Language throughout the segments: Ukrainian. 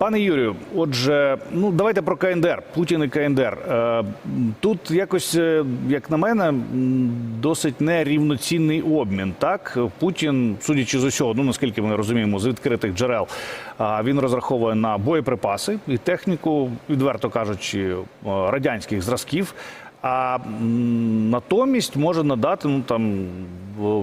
Пане Юрію, отже, ну давайте про КНДР, Путін і КНДР. Е, Тут якось, е, як на мене, досить нерівноцінний обмін. Так, Путін, судячи з усього, ну наскільки ми розуміємо, з відкритих джерел, він розраховує на боєприпаси і техніку, відверто кажучи, е, радянських зразків. А натомість може надати ну там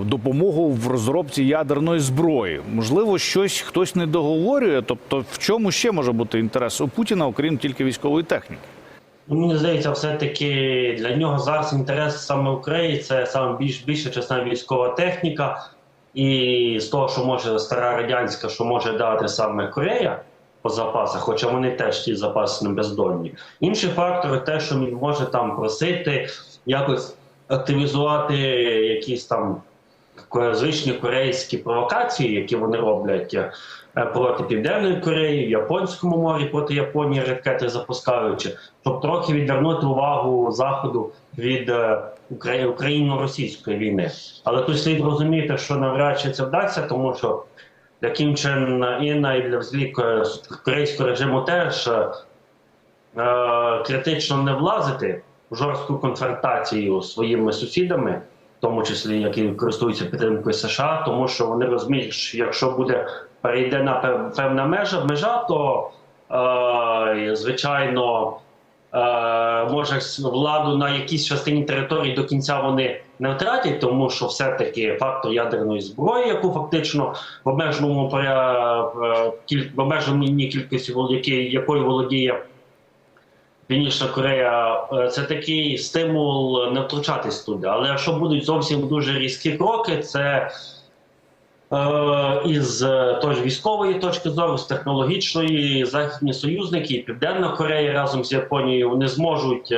допомогу в розробці ядерної зброї. Можливо, щось хтось не договорює. Тобто, в чому ще може бути інтерес у Путіна, окрім тільки військової техніки? Ну, Мені здається, все-таки для нього зараз інтерес саме України це саме більш більша частина військова техніка, і з того, що може стара радянська, що може дати саме Корея по запасах, хоча вони теж ті запаси не бездонні. Інший фактор те, що він може там просити якось активізувати якісь там звичні корейські провокації, які вони роблять е, проти Південної Кореї, в Японському морі проти Японії ракети запускаючи, щоб трохи відвернути увагу Заходу від е, україно-російської війни. Але тут слід розуміти, що навряд чи це вдасться, тому що Кім Чен Іна і для взагалі корейського режиму теж е, е, критично не влазити в жорстку конфронтацію з своїми сусідами, в тому числі які користуються підтримкою США, тому що вони розуміють, що якщо буде перейде на певна межа, межа, то е, звичайно. Е, може владу на якійсь частині території до кінця вони не втратять, тому що все-таки фактор ядерної зброї, яку фактично в обмеженому е, в обмеженій кількості якою володіє Північна Корея, е, це такий стимул не втручатись туди. Але якщо будуть зовсім дуже різкі кроки, це із е, тож військової точки зору, з технологічної, західні союзники, Південна Корея разом з Японією вони зможуть е,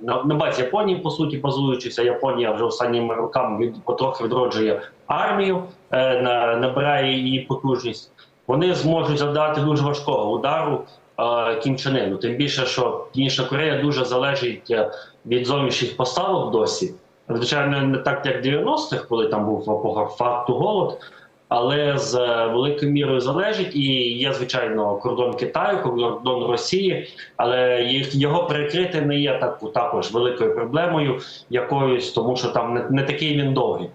на, на базі Японії, по суті, базуючися. Японія вже останніми роками від потрохи відроджує армію, е, на, набирає її потужність. Вони зможуть завдати дуже важкого удару е, Кім Чен Ыну. Тим більше, що Північна Корея дуже залежить е, від зовнішніх поставок досі. Звичайно, не так як в 90-х, коли там був по факту голод, але з е, великою мірою залежить. І є, звичайно, кордон Китаю, кордон Росії, але їх його перекрити не є так, також великою проблемою якоюсь, тому що там не, не такий він довгий.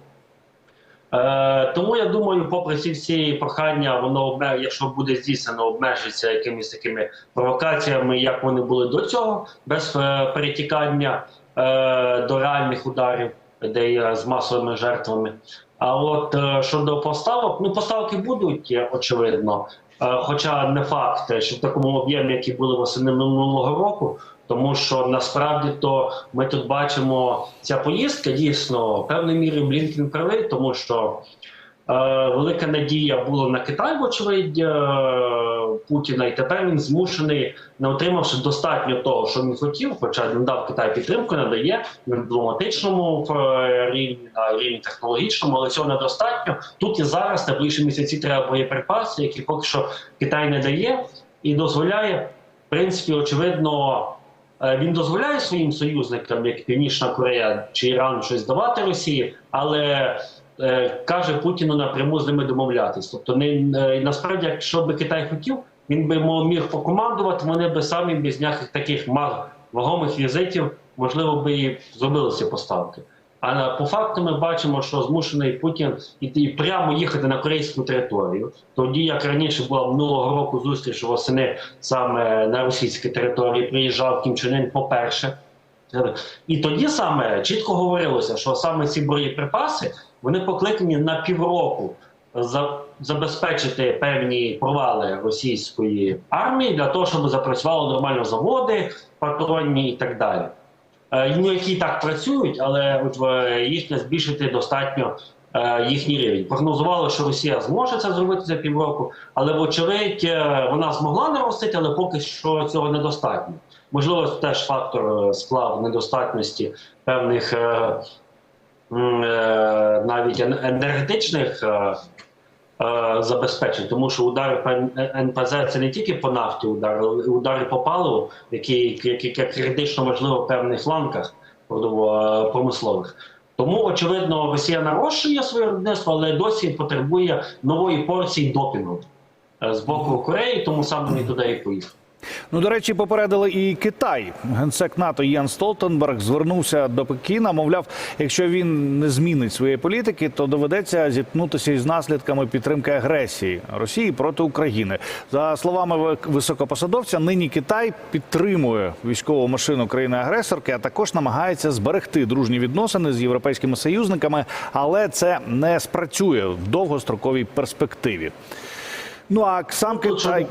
Е, тому я думаю, попри ці всі прохання, воно обме- якщо буде здійснено, обмежиться якимись такими провокаціями, як вони були до цього, без е, перетікання до реальних ударів, де є з масовими жертвами. А от е, щодо поставок, ну поставки будуть е, очевидно. Е, Хоча не факт, е, що в такому об'ємі, які були восени минулого року, тому що насправді то ми тут бачимо ця поїздка дійсно певною мірою Блінкен правий, тому що е, велика надія була на Китай, вочевидь, е, Путіна, і тепер він змушений, не отримавши достатньо того, що він хотів, хоча він дав Китай підтримку, надає на дипломатичному е, рівні, на рівні технологічному, але цього недостатньо. Тут і зараз найближчі місяці треба боєприпаси, які поки що Китай не дає і дозволяє, в принципі, очевидно. Е, Він дозволяє своїм союзникам, як Північна Корея чи Іран, щось давати Росії, але каже Путіну напряму з ними домовлятись. Тобто, не е, насправді, якщо би Китай хотів, він би міг покомандувати. Вони би самі без ніяких таких вагомих візитів, можливо, би і зробили ці поставки. А по факту ми бачимо, що змушений Путін іти прямо їхати на корейську територію. Тоді, як раніше була минулого року зустріч восени саме на російській території, приїжджав Кім Чен Ын по-перше. І тоді саме чітко говорилося, що саме ці боєприпаси вони покликані на півроку забезпечити певні провали російської армії для того, щоб запрацювали нормально заводи, патронні і так далі. Е, Ну, які так працюють, але е, їх не збільшити достатньо е, їхній рівень. Прогнозували, що Росія зможе це зробити за півроку, але вочевидь вона змогла наростити, але поки що цього недостатньо. Можливо, це теж фактор склав недостатності певних навіть енергетичних. е, е, Забезпечень, тому що удари по НПЗ це не тільки по нафті удари, удари по паливу, які, які, критично важливо в певних ланках промислових. Тому, очевидно, Росія нарощує своє виробництво, але досі потребує нової порції допінгу. е, з боку Кореї, тому саме він туди і поїхав. Ну, до речі, попередили і Китай. Генсек НАТО Єн Столтенберг звернувся до Пекіна. Мовляв, якщо він не змінить своєї політики, то доведеться зіткнутися із наслідками підтримки агресії Росії проти України. За словами ви- високопосадовця, нині Китай підтримує військову машину країни-агресорки, а також намагається зберегти дружні відносини з європейськими союзниками, але це не спрацює в довгостроковій перспективі. Ну а сам Китай.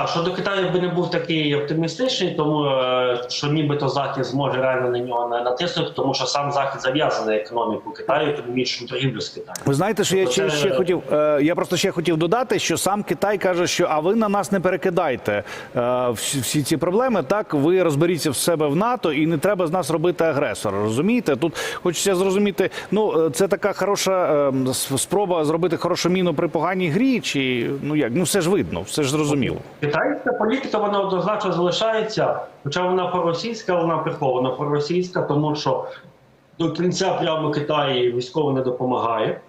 Так, щодо Китаю би не був такий оптимістичний, тому е, що нібито Захід зможе реально на нього на- натиснути, тому що сам Захід зав'язаний економіку Китаю, економічну торгівлю з Китаєм. Ви знаєте, що я Тобто ще, це- ще хотів. Е, я просто ще хотів додати, що сам Китай каже, що а ви на нас не перекидайте е, всі, ці проблеми. Так ви розберіться в себе в НАТО, і не треба з нас робити агресора. Розумієте? Тут хочеться зрозуміти. Ну це така хороша спроба зробити хорошу міну при поганій грі, чи ну як ну все ж видно, все ж зрозуміло. Китайська політика вона однозначно залишається, хоча вона проросійська, вона прихована проросійська, тому що до кінця прямо Китай військово не допомагає.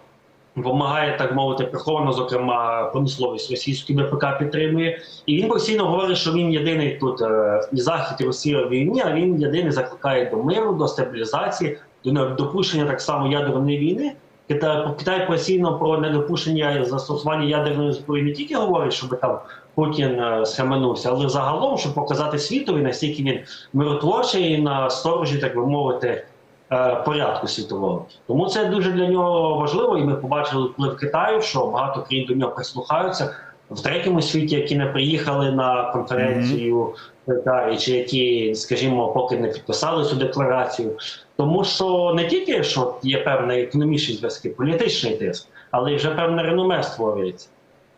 Допомагає, так мовити, приховано, зокрема, промисловість російської БПК підтримує. І він постійно говорить, що він єдиний тут е, і Захід, і Росія в війні, а він єдиний закликає до миру, до стабілізації, до недопущення так само ядерної війни. Китай, Китай постійно про недопущення застосування ядерної зброї не тільки говорить, щоб там Путін е, схаменувся, але загалом, щоб показати світові, наскільки він миротворчий і на сторожі, так би мовити, е, порядку світового. Тому це дуже для нього важливо, і ми побачили вплив Китаю, що багато країн до нього прислухаються в третьому світі, які не приїхали на конференцію Китаю, чи які, скажімо, поки не підписали цю декларацію. Тому що не тільки що є певні економічні зв'язки, політичний тиск, але й вже певне реноме створюється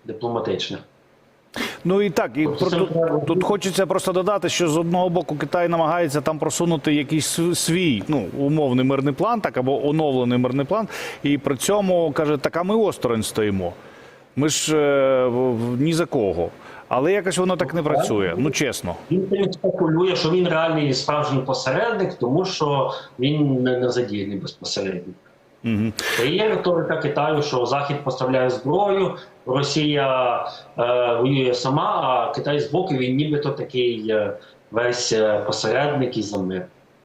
дипломатичне. Ну і так, і Тобто про, тут, тут хочеться просто додати, що з одного боку Китай намагається там просунути якийсь свій ну умовний мирний план, так або оновлений мирний план, і при цьому каже, так а ми осторонь стоїмо. Ми ж е, ні за кого. Але якось воно так не працює. Ну чесно. Він спекулює, що він реальний справжній посередник, тому що він не, задіяний безпосередньо. Угу. Є риторика Китаю, що Захід поставляє зброю, Росія е, воює сама, а Китай з боку він нібито такий е, весь е, посередник і за мир.